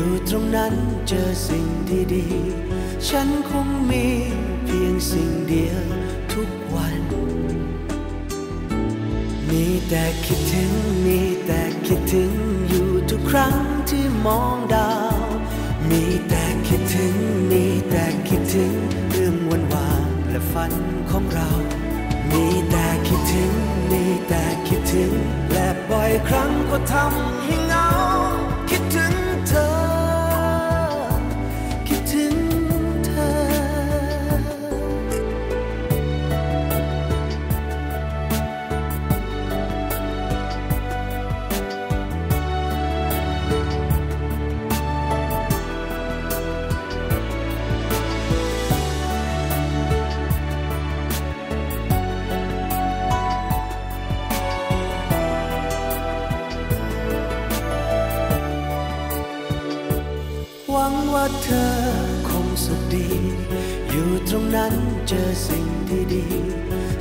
อยู่ตรงนั้นเจอสิ่งดีๆ ฉันคงมีเพียงสิ่งเดียวทุกวัน มีแต่คิดถึง มีแต่คิดถึง อยู่ทุกครั้งที่มองดาว มีแต่คิดถึง มีแต่คิดถึง เรื่องวันวานและฝันของเรา มีแต่คิดถึง มีแต่คิดถึง และบ่อยครั้งก็ทำให้เงา ว่าเธอคงสุขดี อยู่ตรงนั้นเจอสิ่งดี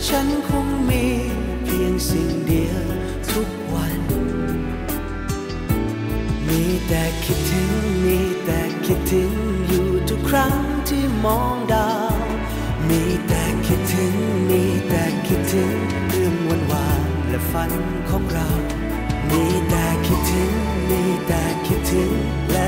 ฉันคงมีเพียงสิ่งเดียวทุกวัน มีแต่คิดถึง มีแต่คิดถึง อยู่ทุกครั้งที่มองดาว มีแต่คิดถึง มีแต่คิดถึงเรื่องวันวานและฝันของเรา มีแต่คิดถึง มีแต่คิดถึงและ